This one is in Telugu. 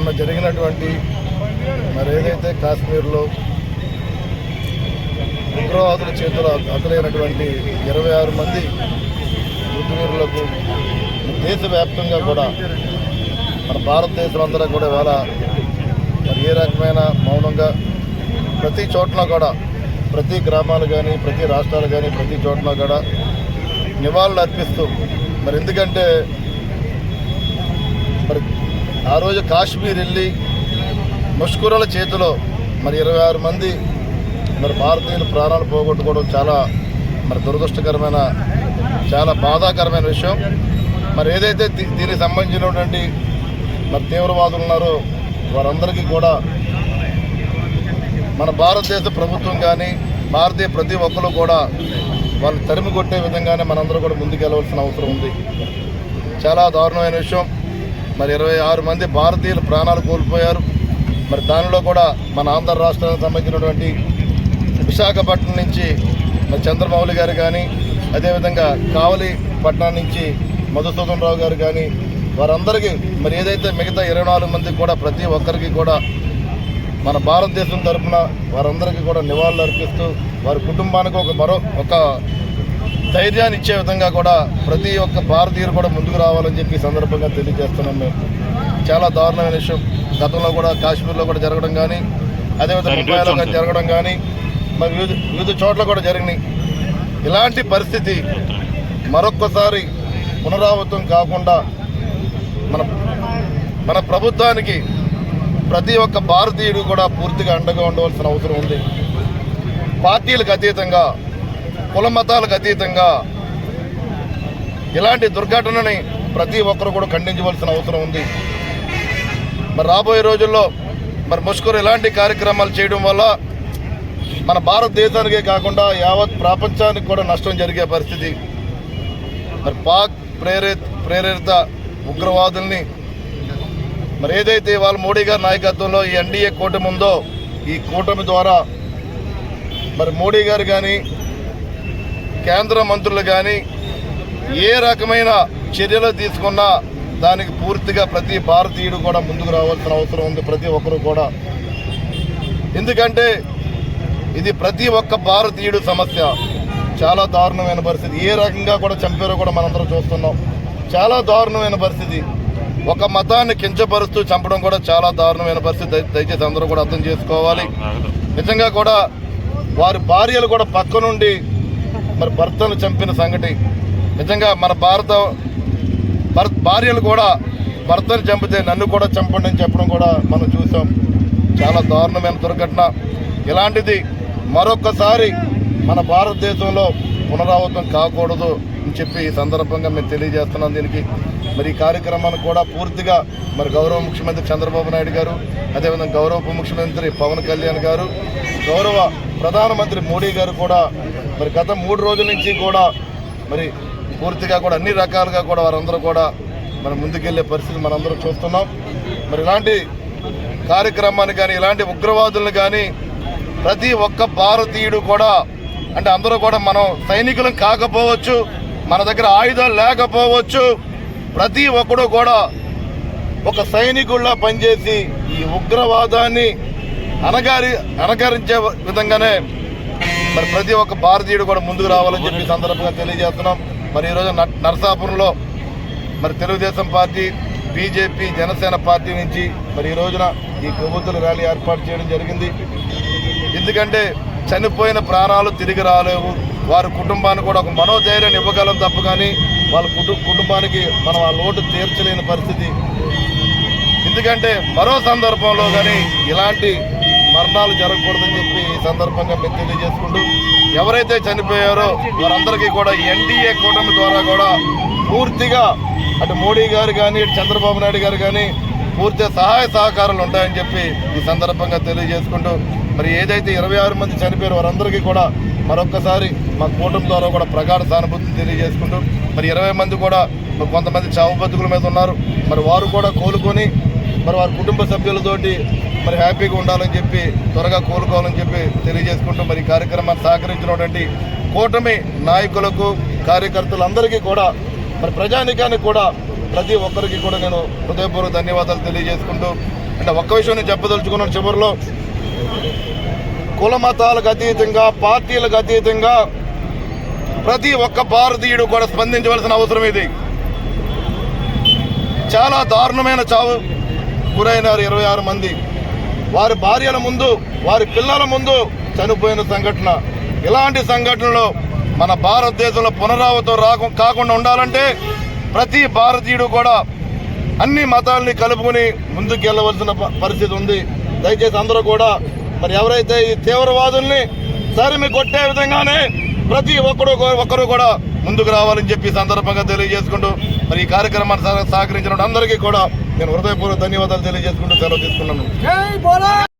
మొన్న జరిగినటువంటి మరి ఏదైతే కాశ్మీర్లో ఉగ్రవాదుల చేతిలో అతలైనటువంటి ఇరవై ఆరు మంది మృతవీరులకు దేశవ్యాప్తంగా కూడా మన భారతదేశం అంతా కూడా ఇవాళ మరి ఏ రకమైన మౌనంగా ప్రతి చోట్ల కూడా ప్రతి గ్రామాలు కానీ ప్రతి రాష్ట్రాలు కానీ ప్రతి చోట్ల కూడా నివాళులు అర్పిస్తూ మరి ఎందుకంటే ఆ రోజు కాశ్మీర్ వెళ్ళి ముష్కూరల చేతిలో మరి ఇరవై ఆరు మంది మరి భారతీయులు ప్రాణాలు పోగొట్టుకోవడం చాలా మరి దురదృష్టకరమైన చాలా బాధాకరమైన విషయం. మరి ఏదైతే దీ- దీనికి సంబంధించినటువంటి మరి తీవ్రవాదులు ఉన్నారో వారందరికీ కూడా మన భారతదేశ ప్రభుత్వం కానీ భారతీయ ప్రతి ఒక్కరు కూడా వాళ్ళు తరిమి కొట్టే విధంగానే మనందరూ కూడా ముందుకెళ్ళవలసిన అవసరం ఉంది. చాలా దారుణమైన విషయం. మరి ఇరవై ఆరు మంది భారతీయులు ప్రాణాలు కోల్పోయారు. మరి దానిలో కూడా మన ఆంధ్ర రాష్ట్రానికి సంబంధించినటువంటి విశాఖపట్నం నుంచి మరి చంద్రమౌళి గారు కానీ అదేవిధంగా కావలి పట్నం నుంచి మధుసూదన్ రావు గారు కానీ వారందరికీ మరి ఏదైతే మిగతా ఇరవై నాలుగు మందికి కూడా ప్రతి ఒక్కరికి కూడా మన భారతదేశం తరఫున వారందరికీ కూడా నివాళులు అర్పిస్తూ వారి కుటుంబానికి ఒక మరో ఒక ధైర్యాన్ని ఇచ్చే విధంగా కూడా ప్రతి ఒక్క భారతీయులు కూడా ముందుకు రావాలని చెప్పి ఈ సందర్భంగా తెలియజేస్తున్నాం మేము. చాలా దారుణమైన విషయం. గతంలో కూడా కాశ్మీర్లో కూడా జరగడం కానీ అదేవిధంగా ముంబైలో కానీ జరగడం కానీ మరి వివిధ వివిధ చోట్ల కూడా జరిగినాయి. ఇలాంటి పరిస్థితి మరొక్కసారి పునరావృతం కాకుండా మన మన ప్రభుత్వానికి ప్రతి ఒక్క భారతీయుడు కూడా పూర్తిగా అండగా ఉండవలసిన అవసరం ఉంది. పార్టీలకు అతీతంగా కుల మతాలకు అతీతంగా ఇలాంటి దుర్ఘటనని ప్రతి ఒక్కరు కూడా ఖండించవలసిన అవసరం ఉంది. మరి రాబోయే రోజుల్లో మరి ముష్కరు ఇలాంటి కార్యక్రమాలు చేయడం వల్ల మన భారతదేశానికే కాకుండా యావత్ ప్రపంచానికి కూడా నష్టం జరిగే పరిస్థితి. మరి పాక్ ప్రేరేత ప్రేరేరిత ఉగ్రవాదుల్ని మరి ఏదైతే వాళ్ళ మోడీ గారి నాయకత్వంలో ఈ ఎన్డీఏ కూటమి ఉందో ఈ కూటమి ద్వారా మరి మోడీ గారు కానీ కేంద్ర మంత్రులు కానీ ఏ రకమైన చర్యలు తీసుకున్నా దానికి పూర్తిగా ప్రతి భారతీయుడు కూడా ముందుకు రావాల్సిన అవసరం ఉంది ప్రతి ఒక్కరు కూడా. ఎందుకంటే ఇది ప్రతి ఒక్క భారతీయుడు సమస్య. చాలా దారుణమైన పరిస్థితి. ఏ రకంగా కూడా చంపారో కూడా మనందరం చూస్తున్నాం. చాలా దారుణమైన పరిస్థితి. ఒక మతాన్ని కించపరుస్తూ చంపడం కూడా చాలా దారుణమైన పరిస్థితి. దయ- దయచేసి అందరూ కూడా అర్థం చేసుకోవాలి. నిజంగా కూడా వారి భార్యలు కూడా పక్క నుండి మరి భర్తను చంపిన సంగతి. నిజంగా మన భారత భర్త భార్యలు కూడా భర్తను చంపితే నన్ను కూడా చంపండి అని చెప్పడం కూడా మనం చూసాం. చాలా దారుణమైన దుర్ఘటన. ఇలాంటిది మరొకసారి మన భారతదేశంలో పునరావృతం కాకూడదు. అని చెప్పి ఈ సందర్భంగా మేము తెలియజేస్తున్నాం దీనికి. మరి ఈ కార్యక్రమాన్ని కూడా పూర్తిగా మరి గౌరవ ముఖ్యమంత్రి చంద్రబాబు నాయుడు గారు అదేవిధంగా గౌరవ ఉప ముఖ్యమంత్రి పవన్ కళ్యాణ్ గారు గౌరవ ప్రధానమంత్రి మోడీ గారు కూడా మరి గత మూడు రోజుల నుంచి కూడా మరి పూర్తిగా కూడా అన్ని రకాలుగా కూడా వారందరూ కూడా మనం ముందుకెళ్ళే పరిస్థితి మనందరం చూస్తున్నాం. మరి ఇలాంటి కార్యక్రమాన్ని కానీ ఇలాంటి ఉగ్రవాదులను కానీ ప్రతి ఒక్క భారతీయుడు కూడా అంటే అందరూ కూడా మనం సైనికులం కాకపోవచ్చు మన దగ్గర ఆయుధాలు లేకపోవచ్చు. ప్రతి ఒక్కడు కూడా ఒక సైనికుల్లా పనిచేసి ఈ ఉగ్రవాదాన్ని అనగారి అనకరించే విధంగానే మరి ప్రతి ఒక్క భారతీయుడు కూడా ముందుకు రావాలని చెప్పి సందర్భంగా తెలియజేస్తున్నాం. మరి ఈరోజు నరసాపురంలో మరి Telugu Desam party BJP Janasena party నుంచి మరి ఈ రోజున ఈ కొవ్వొత్తుల ర్యాలీ ఏర్పాటు చేయడం జరిగింది. ఎందుకంటే చనిపోయిన ప్రాణాలు తిరిగి రాలేవు. వారి కుటుంబానికి కూడా ఒక మనోధైర్యాన్ని ఇవ్వగలం తప్ప కానీ వాళ్ళ కుటు కుటుంబానికి మనం ఆ లోటు తీర్చలేని పరిస్థితి. ఎందుకంటే మరో సందర్భంలో కానీ ఇలాంటి మరణాలు జరగకూడదని చెప్పి ఈ సందర్భంగా మేము తెలియజేసుకుంటూ ఎవరైతే చనిపోయారో వారందరికీ కూడా ఎన్డీఏ కూటమి ద్వారా కూడా పూర్తిగా అటు మోడీ గారు కానీ ఇటు చంద్రబాబు నాయుడు గారు కానీ పూర్తి సహాయ సహకారాలు ఉంటాయని చెప్పి ఈ సందర్భంగా తెలియజేసుకుంటూ మరి ఏదైతే ఇరవై ఆరు మంది చనిపోయారు వారందరికీ కూడా మరొక్కసారి మా కూటమి ద్వారా కూడా ప్రగాఢ సానుభూతిని తెలియజేసుకుంటూ మరి ఇరవై మంది కూడా మరి కొంతమంది చావు బతుకుల మీద ఉన్నారు. మరి వారు కూడా కోలుకొని మరి వారి కుటుంబ సభ్యులతోటి మరి హ్యాపీగా ఉండాలని చెప్పి త్వరగా కోలుకోవాలని చెప్పి తెలియజేసుకుంటూ మరి కార్యక్రమాన్ని సహకరించినటువంటి కూటమి నాయకులకు కార్యకర్తలందరికీ కూడా మరి ప్రజానికానికి కూడా ప్రతి ఒక్కరికి కూడా నేను హృదయపూర్వక ధన్యవాదాలు తెలియజేసుకుంటూ అంటే ఒక్క విషయం నేను చెప్పదలుచుకున్నాను చివరిలో. కుల మతాలకు అతీతంగా పార్టీలకు అతీతంగా ప్రతి ఒక్క భారతీయుడు కూడా స్పందించవలసిన అవసరం ఇది. చాలా దారుణమైన చావు గురైనారు ఇరవై ఆరు మంది. వారి భార్యల ముందు వారి పిల్లల ముందు చనిపోయిన సంఘటన. ఇలాంటి సంఘటనలు మన భారతదేశంలో పునరావృతం రాకు కాకుండా ఉండాలంటే ప్రతి భారతీయుడు కూడా అన్ని మతాల్ని కలుపుకొని ముందుకు వెళ్ళవలసిన ప- పరిస్థితి ఉంది. దయచేసి అందరూ కూడా మరి ఎవరైతే ఈ తీవ్రవాదుల్ని సరిమి కొట్టే విధంగానే ప్రతి ఒక్కరు ఒక్కరు కూడా ముందుకు రావాలని చెప్పి సందర్భంగా తెలియజేసుకుంటూ మరి ఈ కార్యక్రమాన్ని సహ- సహకరించిన అందరికీ కూడా నేను హృదయపూర్వక ధన్యవాదాలు తెలియజేసుకుంటూ సెలవు తీసుకున్నాను.